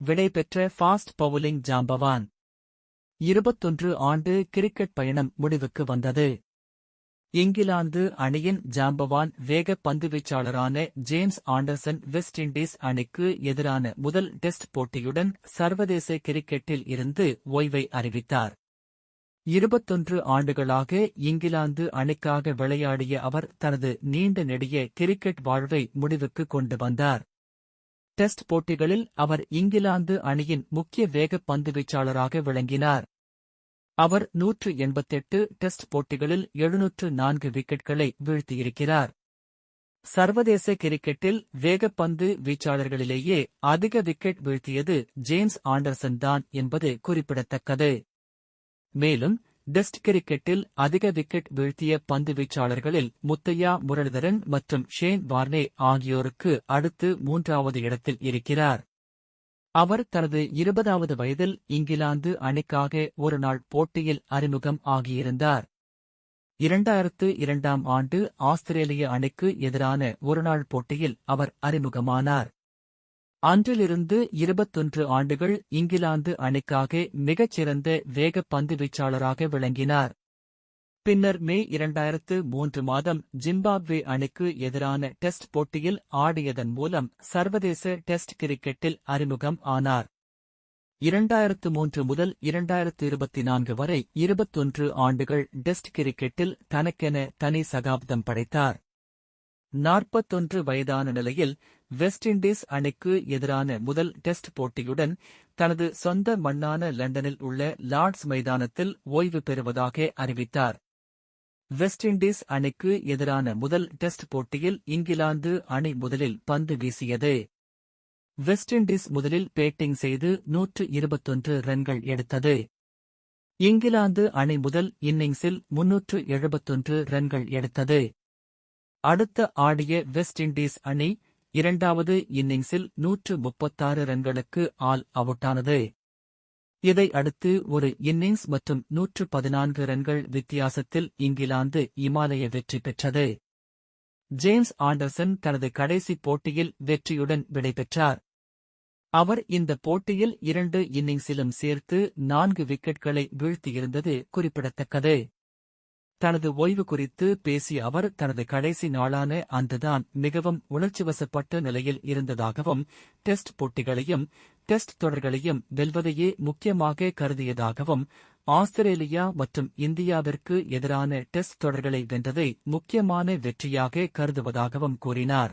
விடைபெற்ற fast bowling ஜாம்பவான். இருபத்தொன்று ஆண்டு cricket பயணம் முடிவுக்கு வந்தது. இங்கிலாந்து அணியின் ஜாம்பவான் வேக பந்துவீச்சாளரான ஜேம்ஸ் ஆண்டர்சன் வெஸ்ட் இண்டீஸ் அணிக்கு எதிரான முதல் டெஸ்ட் போட்டியுடன் சர்வதேச கிரிக்கெட்டில் இருந்து ஓய்வை அறிவித்தார். இருபத்தொன்று ஆண்டுகளாக இங்கிலாந்து அணிக்காக விளையாடிய அவர் தனது நீண்ட நெடிய கிரிக்கெட் வாழ்வை முடிவுக்கு கொண்டு வந்தார். டெஸ்ட் போட்டிகளில் அவர் இங்கிலாந்து அணியின் முக்கிய வேக பந்துவீச்சாளராக விளங்கினார். அவர் நூற்று எண்பத்தெட்டு டெஸ்ட் போட்டிகளில் எழுநூற்று நான்கு விக்கெட்களை வீழ்த்தியிருக்கிறார். சர்வதேச கிரிக்கெட்டில் வேகப்பந்து வீச்சாளர்களிலேயே அதிக விக்கெட் வீழ்த்தியது ஜேம்ஸ் ஆண்டர்சன் தான் என்பது குறிப்பிடத்தக்கது. மேலும் டெஸ்ட் கிரிக்கெட்டில் அதிக விக்கெட் வீழ்த்திய பந்து வீச்சாளர்களில் முத்தையா முரளிதரன் மற்றும் ஷேன் வார்னே ஆகியோருக்கு அடுத்து மூன்றாவது இடத்தில் இருக்கிறார். அவர் தனது இருபதாவது வயதில் இங்கிலாந்து அணிக்காக ஒருநாள் போட்டியில் அறிமுகம் ஆகியிருந்தார். இரண்டாயிரத்து இரண்டாம் ஆண்டு ஆஸ்திரேலிய அணிக்கு எதிரான ஒருநாள் போட்டியில் அவர் அறிமுகமானார். அன்றிலிருந்து இருபத்தொன்று ஆண்டுகள் இங்கிலாந்து அணிக்காக மிகச்சிறந்த வேக பந்து வீச்சாளராக விளங்கினார். பின்னர் மே இரண்டாயிரத்து மூன்று மாதம் ஜிம்பாப்வே அணிக்கு எதிரான டெஸ்ட் போட்டியில் ஆடியதன் மூலம் சர்வதேச டெஸ்ட் கிரிக்கெட்டில் அறிமுகம் ஆனார். இரண்டாயிரத்து மூன்று முதல் இரண்டாயிரத்து இருபத்தி நான்கு வரை இருபத்தொன்று ஆண்டுகள் டெஸ்ட் கிரிக்கெட்டில் தனக்கென தனி சகாப்தம் படைத்தார். நாற்பத்தொன்று வயதான நிலையில் வெஸ்ட் இண்டீஸ் அணிக்கு எதிரான முதல் டெஸ்ட் போட்டியுடன் தனது சொந்த மண்ணான லண்டனில் உள்ள லார்ட்ஸ் மைதானத்தில் ஓய்வு பெறுவதாக அறிவித்தார். வெஸ்ட் இண்டீஸ் அணிக்கு எதிரான முதல் டெஸ்ட் போட்டியில் இங்கிலாந்து அணி முதலில் பந்து வீசியது. வெஸ்ட் இண்டீஸ் முதலில் பேட்டிங் செய்து நூற்று இருபத்தொன்று ரன்கள் எடுத்தது. இங்கிலாந்து அணி முதல் இன்னிங்ஸில் முன்னூற்று எழுபத்தொன்று ரன்கள் எடுத்தது. அடுத்த ஆடிய வெஸ்ட் இண்டீஸ் அணி இரண்டாவது இன்னிங்ஸில் நூற்று முப்பத்தாறு ரன்களுக்கு ஆல் அவுட்டானது. இதை அடுத்து ஒரு இன்னிங்ஸ் மற்றும் நூற்று பதினான்கு ரன்கள் வித்தியாசத்தில் இங்கிலாந்து இமாலய வெற்றி பெற்றது. ஜேம்ஸ் ஆண்டர்சன் தனது கடைசி போட்டியில் வெற்றியுடன் விடைபெற்றார் அவர் இந்த போட்டியில் இரண்டு இன்னிங்ஸிலும் சேர்த்து நான்கு விக்கெட்களை வீழ்த்தியிருந்தது குறிப்பிடத்தக்கது. தனது ஓய்வு குறித்து பேசிய அவர் தனது கடைசி நாளான அன்றுதான் மிகவும் உணர்ச்சிவசப்பட்ட நிலையில் இருந்ததாகவும் டெஸ்ட் போட்டிகளையும் டெஸ்ட் தொடர்களையும் வெல்வதையே முக்கியமாக கருதியதாகவும் ஆஸ்திரேலியா மற்றும் இந்தியாவிற்கு எதிரான டெஸ்ட் தொடர்களை வென்றதை முக்கியமான வெற்றியாக கருதுவதாகவும் கூறினார்.